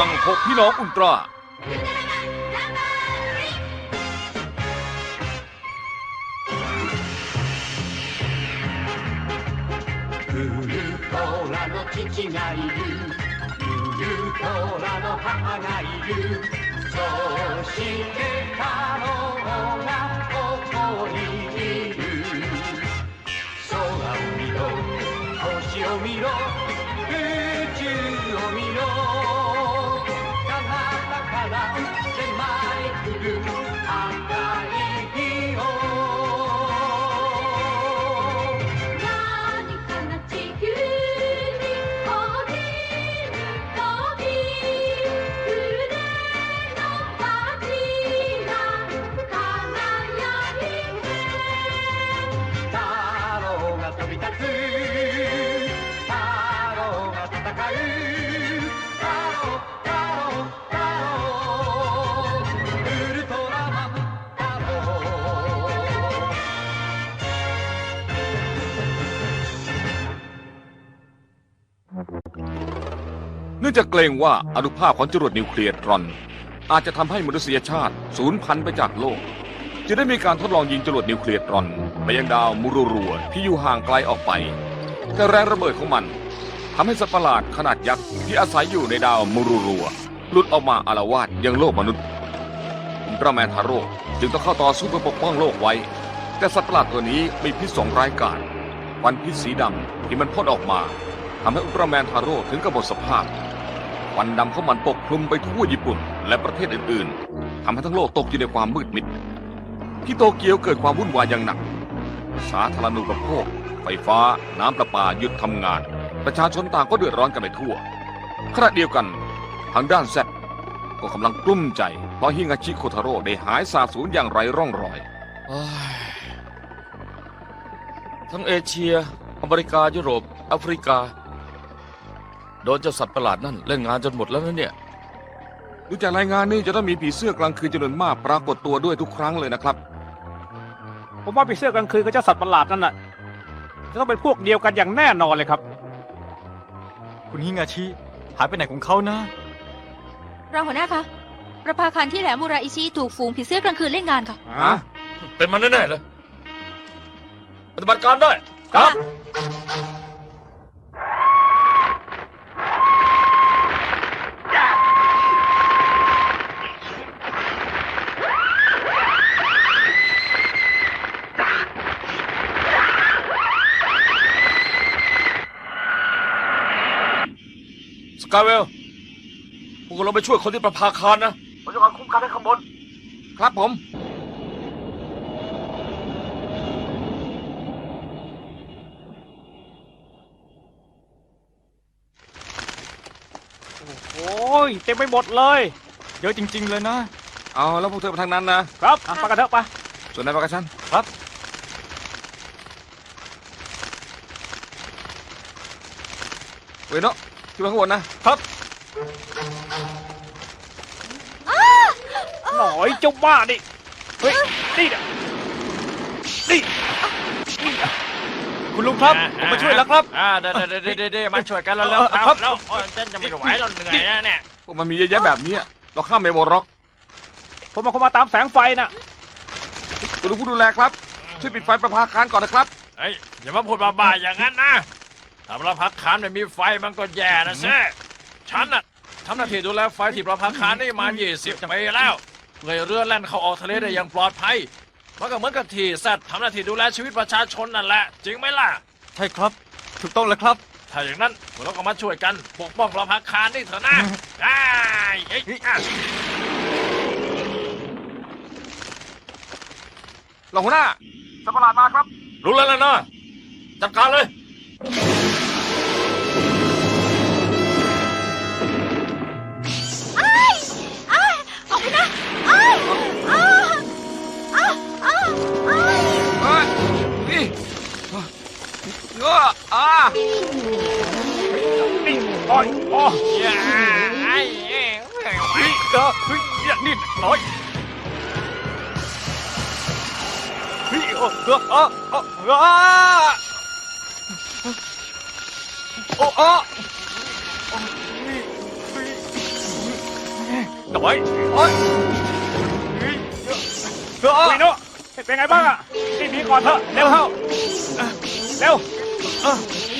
วมพลังหกพี่น้องอุลตร้า ウルトラの父がいるウルトラの母がいるそして太郎 เนื่องจากเกรงว่าอนุภาพของจรวดนิวเคลียร์ตรอน อาจจะทำให้มนุษยชาติสูญพันธุ์ไปจากโลก จะได้มีการทดลองยิงจรวดนิวเคลียร์ตรอนไปยังดาวมูรูรัวที่อยู่ห่างไกลออกไป แต่แรงระเบิดของมันทำให้สัตว์ประหลาดขนาดยักษ์ที่อาศัยอยู่ในดาวมูรูรัวหลุดออกมาอารวาสยังโลกมนุษย์อุลตร้าแมนทาโร่จึงต้องเข้าต่อสู้เพื่อปกป้องโลกไว้ แต่สัตว์ประหลาดตัวนี้มีพิษสองร้ายกาจวันพิษสีดำที่มันพ่นออกมาทำให้อุลตร้าแมนทาโร่ถึงกับหมดสภาพ ควันดำของมันปกคลุมไปทั่วญี่ปุ่น และประเทศอื่นๆทำให้ทั้งโลกตกอยู่ในความมืดมิด ที่โตเกียวเกิดความวุ่นวายอย่างหนัก สาธารณูปโภค ไฟฟ้า น้ำประปาหยุดทำงาน ประชาชนต่างก็เดือดร้อนกันไปทั่ว ขณะเดียวกัน ทางด้านแซดก็กำลังกลุ้มใจ เพราะฮิงาชิโคทาโร่ได้หายสาบสูญอย่างไร้ร่องรอยเอ้ยทั้งเอเชีย อเมริกา ยุโรป แอฟริกา โดนเจ้าสัตว์ประหลาดนั่นเล่นงานจนหมดแล้วนะเนี่ย ดูจากรายงานนี้จะต้องมีผีเสื้อกลางคืนจำนวนมากปรากฏตัวด้วยทุกครั้งเลยนะครับ ผมว่าผีเสื้อกลางคืนกับเจ้าสัตว์ประหลาดนั่นน่ะจะต้องเป็นพวกเดียวกันอย่างแน่นอนเลยครับ คุณฮิงาชิหายไปไหนของเขานะ รองหัวหน้าคะประภาคารที่แหลมมูราอิชิถูกฝูงผีเสื้อกลางคืนเล่นงานค่ะ ฮะ เป็นมันแน่ๆเลย ปฏิบัติการได้ ครับส กายเวลพวกเราไปช่วยคนที่ประภาคารนะผมจะมาคุ้มกันให้ข้างบน ครับผม โอ้ยเต็มไปหมดเลย เยอะจริง ๆ เลยนะ เอาแล้วพวกเธอไปทางนั้นนะ ครับอะไปกันเถอะไปส่วนนายประกาชันครับ เวยโนะ ขึ้นมาข้างบนนะครับหน่อยเจ้าบ้านี่เฮ้ยนี่นะนี่คุณลุงครับผมมาช่วยแล้วครับ อ่าเดี๋ยวเดี๋ยวเดี๋ยวเดี๋ยวมาช่วยกันแล้วแล้วเออครับแล้วโอ้ยเต้นจะไม่ไหวแล้วเหนื่อยนะเนี่ยพวกมันมีเยอะแยะแบบนี้เราข้ามเมโมร็อกผมมาเข้ามาตามแสงไฟน่ะคุณลุงผู้ดูแลครับช่วยปิดไฟประภาคารก่อนนะครับ เฮ้ยอย่ามาพูดบ้าๆอย่างนั้นนะ ถ้าเราพักคานไม่มีไฟมันก็แย่นะเซ่ฉันน่ะทำหน้าที่ดูแลไฟที่ประภาคารนี่มา 20ปีแล้วเพื่อให้เรือแล่นเข้าออกทะเลได้อย่างปลอดภัยมันก็เหมือนกับที่แซดทำหน้าที่ดูแลชีวิตประชาชนนั่นแหละ จริงไหมล่ะ ใช่ครับ ถูกต้องแล้วครับ ถ้าอย่างนั้นพวกเราก็มาช่วยกันปกป้องประภาคารนี่เถอะนะได้เอ้ยอะรองหัวหน้าสัตว์ประหลาดมาครับ รู้แล้วนะนะจัดการเลย อออ่านี่โอ้ยโอ้ยอย่าไอ้เอ้ยนี่เออเฮ้ยอย่านี่น้อยเฮ้ยเออเออเออเออเออโอ้โอ้น่อยโอ้ยเฮ้ยเออวิโนะเป็นไงบ้างอะรีบหนีก่อนเถอะเร็วเข้าเร็ว โ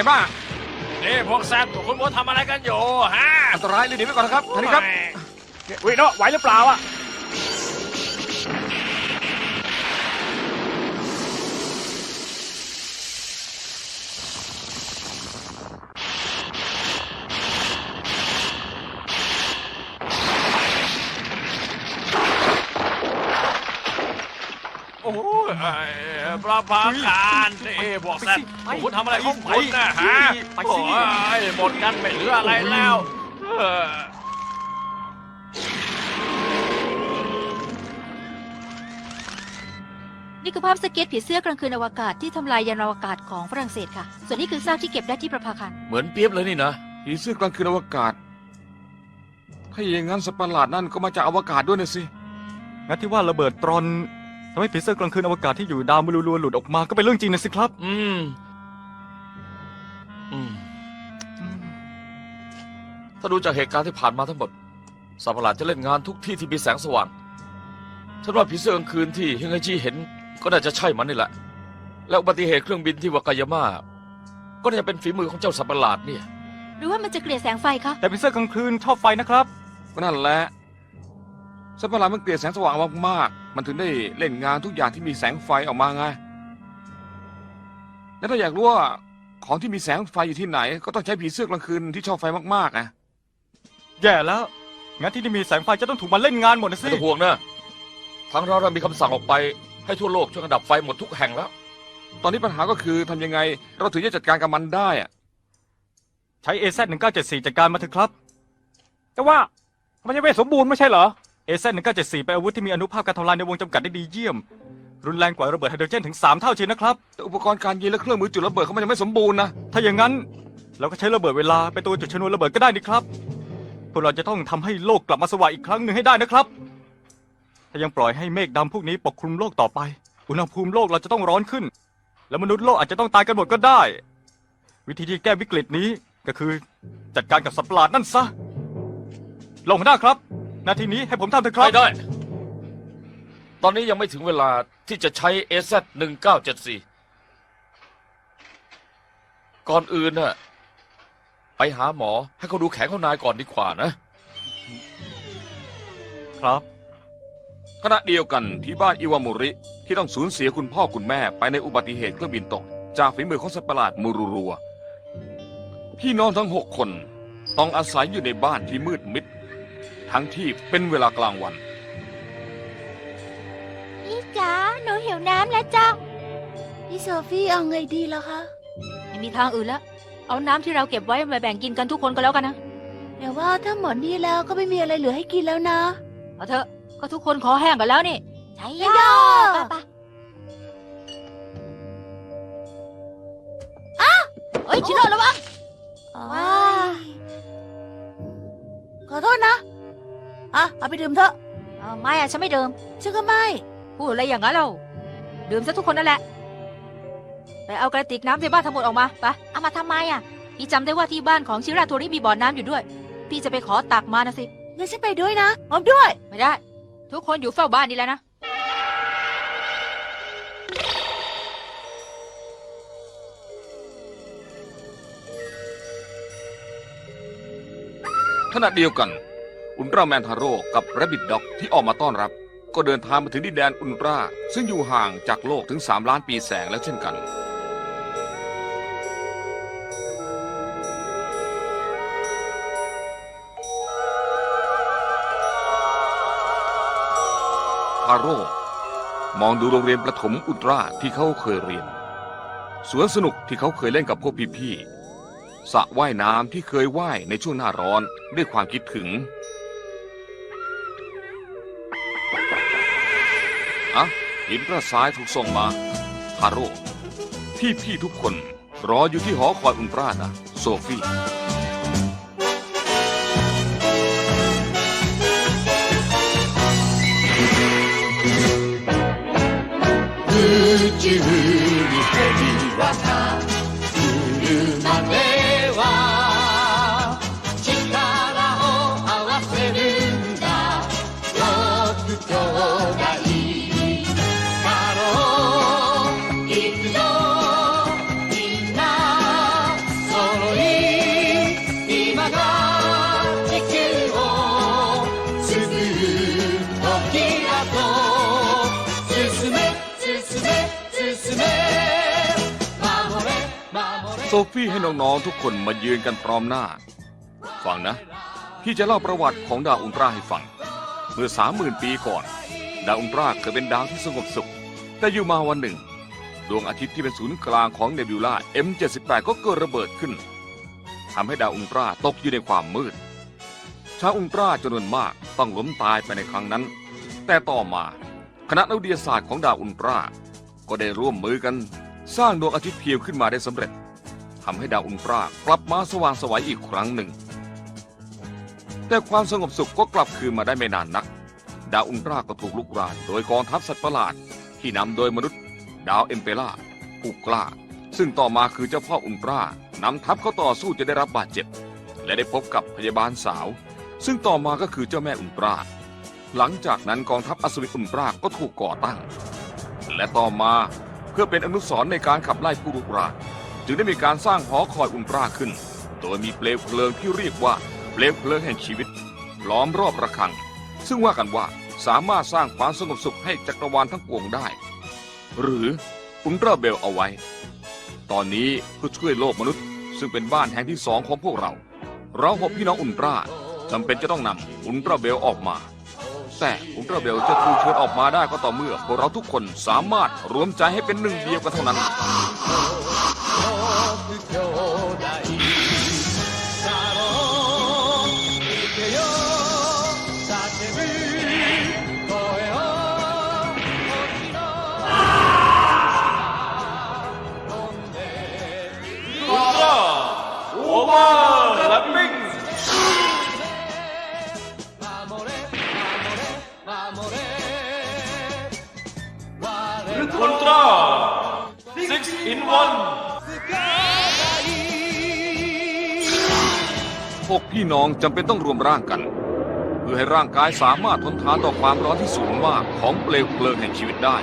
ไงบ้างนี่พวกแซมตัวคุณมัวทำอะไรกันอยู่ฮะอันตรายเลยหนีไปก่อนนะครับท่านนี้ครับ วิโนะไหวหรือเปล่าอะ อ้ยปลาพาคานนี่พวกแซมตัวคุณทำอะไรของคุณนะฮะไปโอ้สิยหมดกันไม่เหลืออะไรแล้วเออนี่คือภาพสเก็ตผีเสื้อกลางคืนอวกาศที่ทำลายยานอวกาศของฝรั่งเศสค่ะ ส่วนนี้คือซากที่เก็บได้ที่ประภาคารเหมือนเปียบเลยนี่นะ ผีเสื้อกลางคืนอวกาศ ถ้าอย่างนั้นสัตว์ประหลาดนั่นก็มาจากอวกาศด้วยนะสิ งั้นที่ว่าระเบิดตรอน ทำให้ผีเสื้อกลางคืนอวกาศที่อยู่ดาวมรัวๆหลุดออกมาก็เป็นเรื่องจริงนะสิครับ อืม อืม ถ้าดูจากเหตุการณ์ที่ผ่านมาทั้งหมดสัตว์ประหลาดจะเล่นงานทุกที่ที่มีแสงสว่าง ฉันว่าผีเสื้อกลางคืนที่เฮงไอจีเห็นก็น่าจะใช่มันนี่แหละ และอุบัติเหตุเครื่องบินที่วากายาม่าก็น่าจะเป็นฝีมือของเจ้าสัตว์ประหลาดเนี่ย หรือว่ามันจะเกลี่ยแสงไฟคะแต่ผีเสื้อกลางคืนชอบไฟนะครับ ก็นั่นแหละ สัตว์ประหลาดมันเกลียดแสงสว่างมากๆ มันถึงได้เล่นงานทุกอย่างที่มีแสงไฟออกมาไง แล้วถ้าอยากรู้ว่าของที่มีแสงไฟอยู่ที่ไหน ก็ต้องใช้ผีเสื้อกลางคืนที่ชอบไฟมากๆนะแย่แล้ว งั้นที่นี่มีแสงไฟจะต้องถูกมันเล่นงานหมดนะไม่สิ ต้องห่วงนะทางเราเรามีคำสั่งออกไปให้ทั่วโลกช่วยกันดับไฟหมดทุกแห่งแล้ว ตอนนี้ปัญหาก็คือทำยังไง เราถึงจะจัดการกับมันได้อะใช้ AZ 1974จัดการมาเถอะครับ แต่ว่ามันยังไม่สมบูรณ์ไม่ใช่เหรอ AZ 1974เป็นอาวุธที่มีอนุภาพการทำลายในวงจำกัดได้ดีเยี่ยม รุนแรงกว่าระเบิดไฮโดรเจนถึง 3 เท่าเชียวนะครับ แต่อุปกรณ์การยิงและเครื่องมือจุดระเบิดเขามันยังไม่สมบูรณ์นะ ถ้าอย่างนั้นเราก็ใช้ระเบิดเวลาเป็นตัวจุดชนวนระเบิดก็ได้นี่ครับ พวกเราจะต้องทำให้โลกกลับมาสว่างอีกครั้งหนึ่งให้ได้นะครับ ถ้ายังปล่อยให้เมฆดำพวกนี้ปกคลุมโลกต่อไป อุณหภูมิโลกเราจะต้องร้อนขึ้น และมนุษย์โลกอาจจะต้องตายกันหมดก็ได้ วิธีที่แก้วิกฤตนี้ก็คือจัดการกับสัตว์ประหลาดนั่นซะลงหัวหน้าครับ หนาทีนี้ให้ผมทำเถอะครับ ไม่ได้ ตอนนี้ยังไม่ถึงเวลาที่จะใช้ AZ 1974 ก่อนอื่นน่ะ ไปหาหมอให้เขาดูแขนเขานายก่อนดีกว่านะ ครับ ขณะเดียวกันที่บ้านอิวามุริ ที่ต้องสูญเสียคุณพ่อคุณแม่ไปในอุบัติเหตุเครื่องบินตก จากฝีมือของสัตว์ประหลาดมูรูรัว พี่น้องทั้งหกคน ต้องอาศัยอยู่ในบ้านที่มืดมิด ทั้งที่เป็นเวลากลางวัน พี่จ๋าหนูหิวน้ำแล้วจ้าพี่โซฟี่เอาไงดีล่ะคะไม่มีทางอื่นแล้วเอาน้ำที่เราเก็บไว้มาแบ่งกินกันทุกคนก็แล้วกันนะแต่ว่าถ้าหมดนี่แล้วก็ไม่มีอะไรเหลือให้กินแล้วนะ เอาเถอะก็ทุกคนขอแห้งกันแล้วนี่ใช่ย่อไปเอ้ยชิโร่ระวัง ว้ายขอโทษนะ อะเอาไปดื่มเถอะเออไม่อะฉันไม่ดื่มฉันก็ไม่พูดอะไรอย่างนั้นเราดื่มซะทุกคนนั่นแหละไปเอากระติกน้ำในบ้านทั้งหมดออกมาไปเอามาทำไมอะพี่จำได้ว่าที่บ้านของชิราโทริมีบ่อน้ำอยู่ด้วย พี่จะไปขอตักมานะสิงั้นฉันไปด้วยนะผมด้วย ไม่ได้ ทุกคนอยู่เฝ้าบ้านนี่แหล้วนะขณะเดียวกัน อุลตร้าแมนทาโร่กับแรบบิ t ด็อกที่ออกมาต้อนรับ ก็เดินทางมาถึงดินแดนอุลตร้าซึ่งอยู่ห่างจากโลกถึง 3 ล้านปีแสงแล้วเช่นกันทาโร่มองดูโรงเรียนประถมอุตราที่เขาเคยเรียน สวนสนุกที่เขาเคยเล่นกับพวกพี่ๆสระว่ายน้ำที่เคยว่ายในช่วงหน้าร้อนด้วยความคิดถึง อะหินกระสายถูกส่งมาฮาโร่พี่ๆทุกคน รออยู่ที่หอคอยอุลตรานะ โซฟี่ 宇宙に飛び渡るまで โซฟี่ให้น้องๆทุกคนมายืนกันพร้อมหน้า ฟังนะ พี่จะเล่าประวัติของดาวอุลตราให้ฟัง เมื่อสามหมื่นปีก่อน ดาวอุลตราเคยเป็นดาวที่สงบสุข แต่อยู่มาวันหนึ่ง ดวงอาทิตย์ที่เป็นศูนย์กลางของเนบิวลา M78 ก็เกิดระเบิดขึ้นทำให้ดาวอุลตราตกอยู่ในความมืด ชาวอุลตราจำนวนมากต้องล้มตายไปในครั้งนั้น แต่ต่อมาคณะนักวิทยาศาสตร์ของดาวอุลตราก็ได้ร่วมมือกัน สร้างดวงอาทิตย์เพียวขึ้นมาได้สำเร็จำให้ดาวอุลตรากลับมาสว่างสวัยอีกครั้งหนึ่ง แต่ความสงบสุขก็กลับคืนมาได้ไม่นานนัก ดาวอุลตราก็ถูกลุกรานโดยกองทัพสัตว์ประหลาด ที่นำโดยมนุษย์ ดาวเอมเปล่าผู้กล้า ซึ่งต่อมาคือเจ้าพ่ออุลตรานำทัพเข้าต่อสู้จะได้รับบาดเจ็บ และได้พบกับพยาบาลสาว ซึ่งต่อมาก็คือเจ้าแม่อุลตราหลังจากนั้นกองทัพอัศวิอุลตราก็ถูกก่อตั้ง และต่อมาเพื่อเป็นอนุสรณ์ในการขับไล่ผู้รุกราน จึงได้มีการสร้างหอคอยอุลตราขึ้น โดยมีเปลวเพลิงที่เรียกว่าเปลวเพลิงแห่งชีวิต ล้อมรอบระฆัง ซึ่งว่ากันว่าสามารถสร้างความสงบสุขให้จักรวาลทั้งปวงได้ หรืออุลตราเบลเอาไว้ ตอนนี้เพื่อช่วยโลกมนุษย์ ซึ่งเป็นบ้านแห่งที่สองของพวกเรา เราหกพี่น้องอุลตราจำเป็นจะต้องนำอุลตราเบลออกมา แต่อุลตราเบลจะถูกเชิญออกมาได้ก็ต่อเมื่อพวกเราทุกคนสามารถรวมใจให้เป็นหนึ่งเดียวกันเท่านั้น พวกพี่น้องจำเป็นต้องรวมร่างกัน เพื่อให้ร่างกายสามารถทนทานต่อความร้อนที่สูงมากของเปลวเพลิงแห่งชีวิตได้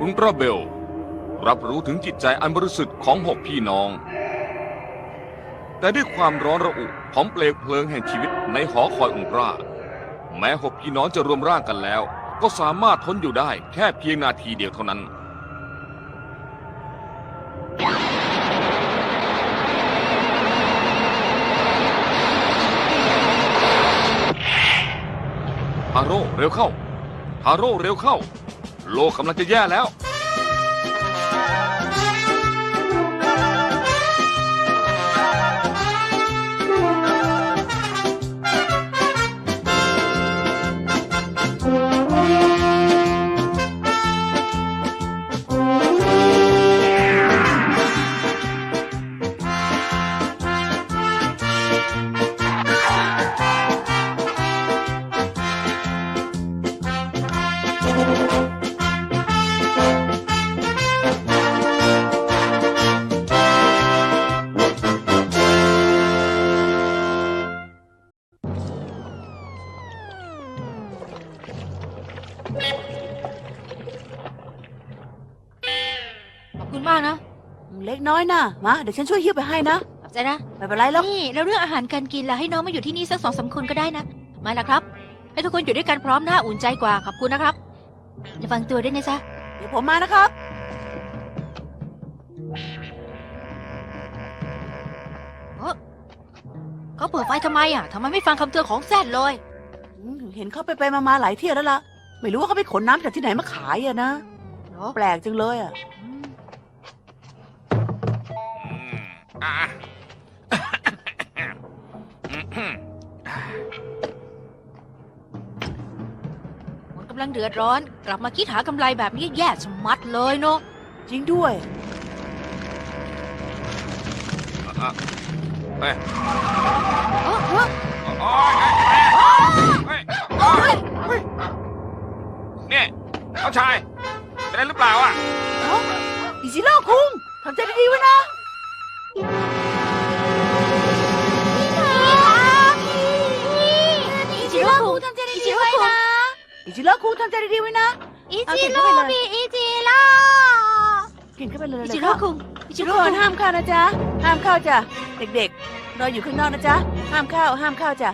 อุลตราเบล รับรู้ถึงจิตใจอันบริสุทธิ์ของหกพี่น้อง แต่ด้วยความร้อนระอุของเปลวเพลิงแห่งชีวิตในหอคอยอุลตราแม้หกพี่น้องจะรวมร่างกันแล้ว ก็สามารถทนอยู่ได้แค่เพียงนาทีเดียวเท่านั้นฮาโร่เร็วเข้าฮาโร่เร็วเข้า โลกกำลังจะแย่แล้ว มาเดี๋ยวฉันช่วยหิ้วไปให้นะขอบใจนะไม่เป็นไรหรอกนี่แล้วเรื่องอาหารการกินล่ะให้น้องมาอยู่ที่นี่สักสองสามคนก็ได้นะไม่ละครับ ให้ทุกคนอยู่ด้วยกันพร้อมหน้าอุ่นใจกว่าขอบคุณนะครับระวังตัวด้วยนะจ๊ะเดี๋ยวผมมานะครับ เขาเปิดไฟทำไมอะทำไมไม่ฟังคำเตือนของแซดเลย อืมเห็นเขาไปไปมามาหลายเที่ยวแล้วล่ะ ไม่รู้ว่าเขาไปขนน้ำจากที่ไหนมาขายอะนะ เหรอ แปลกจังเลยอะอืม คนกำลังเดือดร้อน กลับมาคิดหากำไรแบบนี้แย่ชะมัดเลยเนาะจริงด้วยเฮ้ยเออเออโอ้ยเฮ้ยเฮ้ยเฮ้ยเนี่ยน้องชายเป็นอะไรหรือเปล่าอะอิจิโร่คุงทำใจดีๆไว้นะ อิจิโร่คุงทำใจดีๆไว้นะ อิจิโร่คุงทำใจดีๆไว้นะ อิจิเก็บโร่มีอิจิโร่กินเข้าไปเลยอิเลยจิโร่คุงอิจิทุกโร่คคุนงห้ามเข้านะจ๊ะ ห้ามเข้าจ้ะ เด็กๆ รออยู่ข้างนอกนะจ๊ะ ห้ามเข้า ห้ามเข้าจ้ะ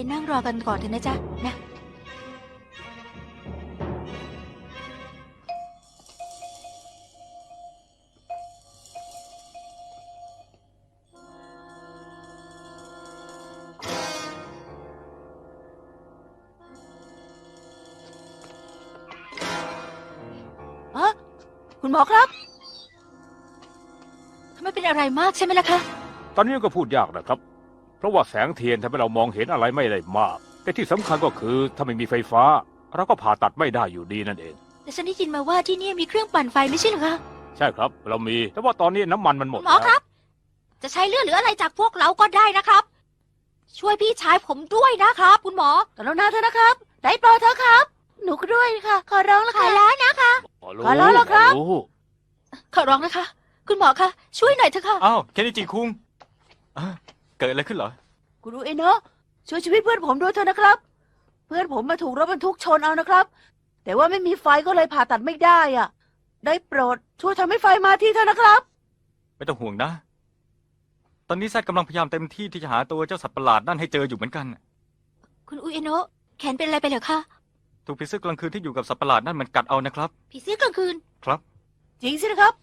ไปนั่งรอกันก่อนเถอะนะจ๊ะนะคุณหมอครับถ้าไม่เป็นอะไรมากใช่ไหมล่ะคะ ตอนนี้ก็พูดยากนะครับ เพราะว่าแสงเทียนทำให้เรามองเห็นอะไรไม่ได้มาก แต่ที่สำคัญก็คือถ้าไม่มีไฟฟ้า เราก็ผ่าตัดไม่ได้อยู่ดีนั่นเอง แต่ฉันได้ยินมาว่าที่นี่มีเครื่องปั่นไฟไม่ใช่เหรอคะใช่ครับ เรามีแต่ว่าตอนนี้น้ำมันมันหมดหมอแล้วครับ จะใช้เลือดหรืออะไรจากพวกเราก็ได้นะครับ ช่วยพี่ชายผมด้วยนะครับ คุณหมอ กรุณาเถอะนะครับ ได้โปรดเถอะครับ หนูก็ด้วยค่ะ ขอร้องละขอค่ะ ร้องนะคะขอขอร้องแล้วครับ ขอขอร้องนะคะ คุณหมอคะช่วยหน่อยเถอะค่ะ อ้าว เคนนิจิคุงอะ เกิดอะไรขึ้นเหรอ คุณดูเอโนะช่วยชีวิตเพื่อนผมด้วยเถอะนะครับ เพื่อนผมมาถูกรถบรรทุกชนเอานะครับ แต่ว่าไม่มีไฟก็เลยผ่าตัดไม่ได้อะ ได้โปรดช่วยทำให้ไฟมาที่เถอะนะครับ ไม่ต้องห่วงนะ ตอนนี้แซดกำลังพยายามเต็มที่ที่จะหาตัวเจ้าสัตว์ประหลาดนั่นให้เจออยู่เหมือนกัน คุณอุยเอโนะแขนเป็นอะไรไปเหรอคะถูกผีเสื้อกลางคืนที่อยู่กับสัตว์ประหลาดนั่นมันกัดเอานะครับ ผีเสื้อกลางคืน ครับ จริงสินะครับ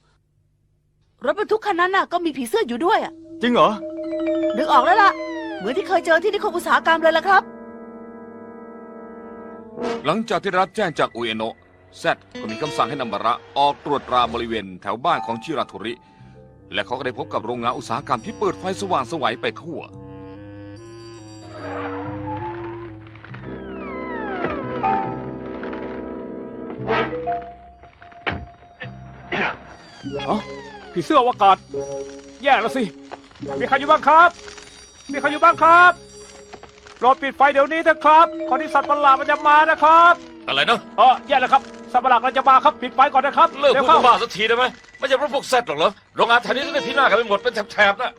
รถบรรทุกคันนั้นน่ะก็มีผีเสื้ออยู่ด้วยอะ จริงเหรอ นึกออกแล้วล่ะ เหมือนที่เคยเจอที่นิคมอุตสาหกรรมเลยล่ะครับ หลังจากที่ได้รับแจ้งจากอุเอโนะแซดก็มีคำสั่งให้นำบาระออกตรวจตราบริเวณแถวบ้านของชิราโทริ และเขาก็ได้พบกับโรงงานอุตสาหกรรมที่เปิดไฟสว่างไสวัยไปทั่ว ผีเสื้ออวกาศ แย่แล้วสิ มีใครอยู่บ้างครับ มีใครอยู่บ้างครับโปรดปิดไฟเดี๋ยวนี้เถอะครับก่อนที่สัตว์ประหลาดมันจะมานะครับอะไรนะเออแย่แล้วครับสัตว์ประหลาดมันจะมาครับปิดไฟก่อนนะครับเลิกร็วพูดเข้าบ้าสักทีได้ไหมไม่ใช่เพราะพวกแซดหรอกเหรอโรงงานแถวนี้จะได้พินาศกันไปหมดเป็นแถบๆนะ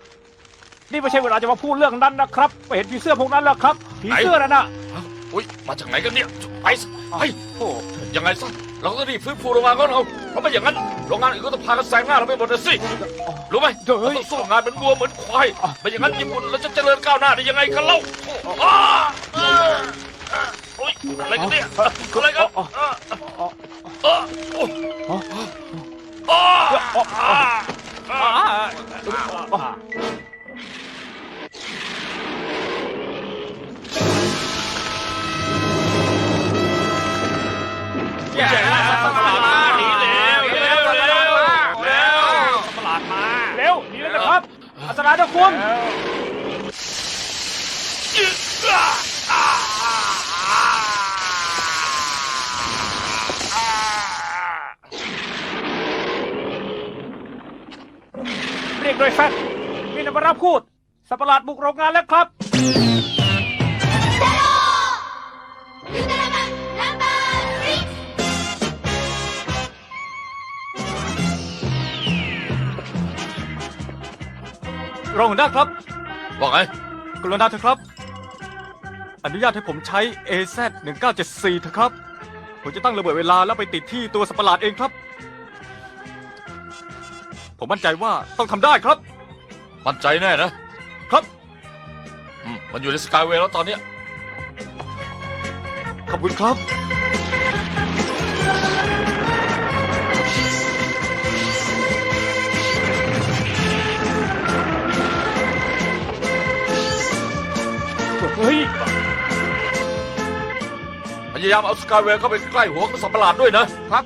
นี่ไม่ใช่เวลาจะมาพูดเรื่องนั้นนะครับไม่เห็นผีเสื้อพวกนั้นแล้วครับผีเสื้อนั่นน่ะ อุ้ยมาจากไหนกันเนี่ยไปสิไปโอ้ยังไงซะเราก็รีบฟื้นฟูโรงงานของเราเพราะไม่อย่างนั้นโรงงานอื่นก็ต้องพากันแซงหน้าเราไปหมดนะสิรู้ไหมเดี๋ยวเราต้องสู้งานเหมือนวัวเหมือนควายไม่อย่างนั้นญี่ปุ่นเราจะเจริญก้าวหน้าได้ยังไงกันเล่าอ้าเออเออโอ๊ยอะไรกันเนี่ยอะไรกันเออ กโรงงานแล้วครับรองหัวหน้าครับบอกไงกรุณาเถอะครับ อนุญาตให้ผมใช้ AZ 1974เถอะครับ ผมจะตั้งระเบิดเวลาแล้วไปติดที่ตัวสัตว์ประหลาดเองครับ ผมมั่นใจว่าต้องทำได้ครับ มั่นใจแน่นะ ครับอื มมันอยู่ในสกายเวย์แล้วตอนเนี้ยขอบคุณครับ เฮ้ย พยายามเอาสกายเวย์เข้าไปใกล้หัวของสัตว์ประหลาดด้วยนะครับ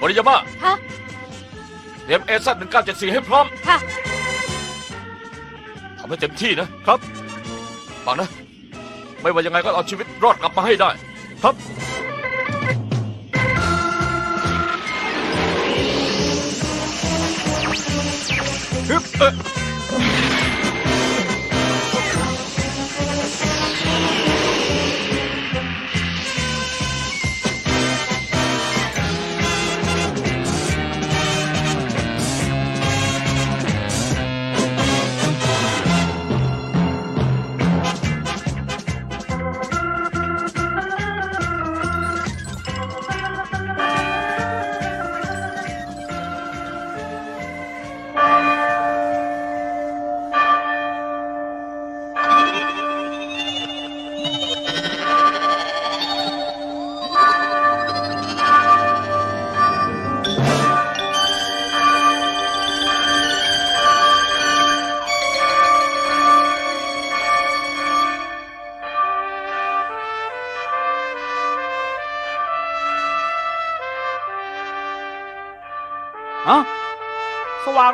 บริยามาฮะเตรียมเอซัหนึ่งเก้าเจ็ดสี่ให้พร้อม ค่ะทำ ให้เต็มที่นะครับ ฟังนะ ไม่ว่ายังไงก็เอาชีวิตรอดกลับมาให้ได้ ครับ ฮึบเอ่อ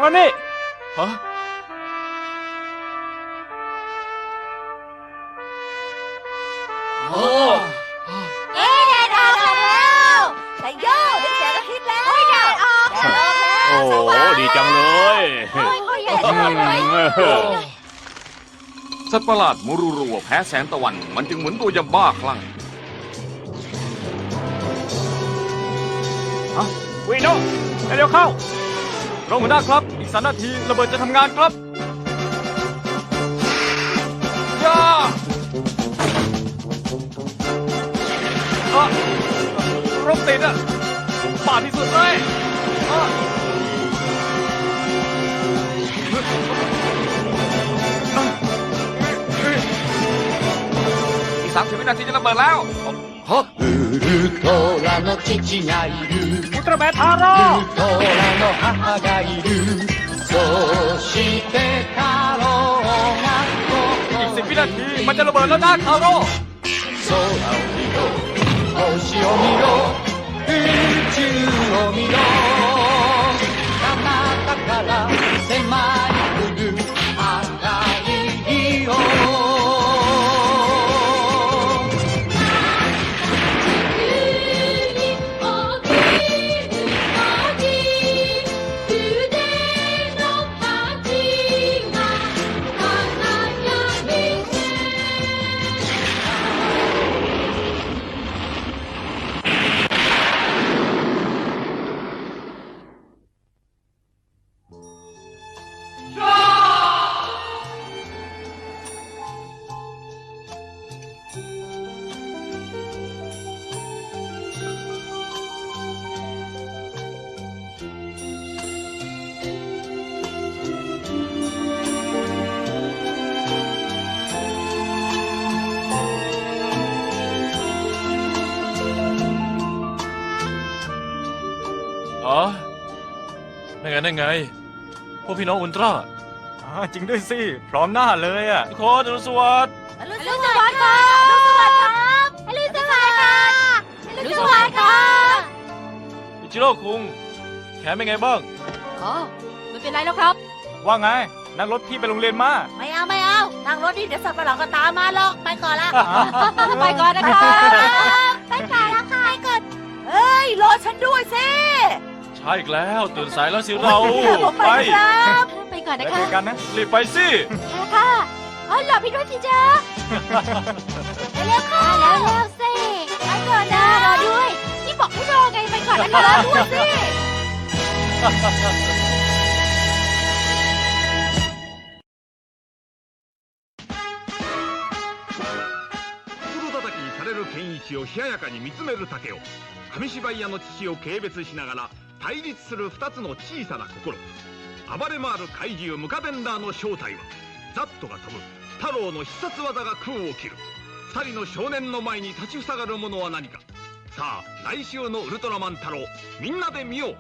สว่างแล้วนี่ ฮะ โอ้เอ๊ะแดดออกแล้วใส่โย่ได้แสงอาทิตย์แล้วแดดออกแดดออกแล้วโอ้โห ดีจังเลย โอ้ยโอ้ยแดดออกเลยสัตว์ประหลาดมูรูรัวแพ้แสงตะวัน มันจึงเหมือนตัวยาบ้าคลั่งวีโน่เร็วเข้า รองหัวหน้าครับ อีกสามนาทีระเบิดจะทำงานครับย่าอะรถติดอะบาดที่สุดเลยอะอีกสามสิบวินาทีจะระเบิดแล้ว 虎の父がいる。ウトラマウトラの母がいるそうして太郎がここにいピラティまたのバナナ太郎空を見ろ。星を見ろ。宇宙を見ろ。肩から迫る。 นั่นไงนั่นไง พวกพี่น้องอุลตร้าอ่าจริงด้วยสิ พร้อมหน้าเลยอะ ทุกคนอรุณสวัสดิ์อรุณสวัสดิ์ครับอรุณสวัสดิ์ครับอรุณสวัสดิ์ครับอรุณสวัสดิ์ครับอิจิโร่คุงแขนเป็นไงบ้างอ๋อไม่เป็นไรแล้วครับ ว่าไง นั่งรถพี่ไปโรงเรียนมาไม่เอาไม่เอานั่งรถนี่เดี๋ยวสัตว์ประหลาดก็ตามมาหรอกไปก่อนละไปก่อนนะครับไปก่อนละค่ะไปก่อนเอ้ยรอฉันด้วย สิ ใช่อีกแล้ว ตื่นสายแล้วสิเรา ผม ไป ไปครับ ไปก่อน แล้ว นะ เจ คะ อกันนะ รีบไปสิ ค่ะอ๋อหลับพี่ด้วยสิจ๊ะ เร็วค่ะ แล้วแล้วสิ ไปก่อนนะ รอด้วย นี่บอกให้รอไง ไปก่อนนะคะ รอด้วยสิ 袋叩きされる 健一を冷ややかに見つめる竹雄紙芝居屋の父を軽蔑しながら 対立する二つの小さな心。暴れ回る怪獣ムカベンダーの正体はザットが飛ぶ太郎の必殺技が空を切る。2人の少年の前に立ち塞がるものは何か。さあ来週のウルトラマン太郎みんなで見よう。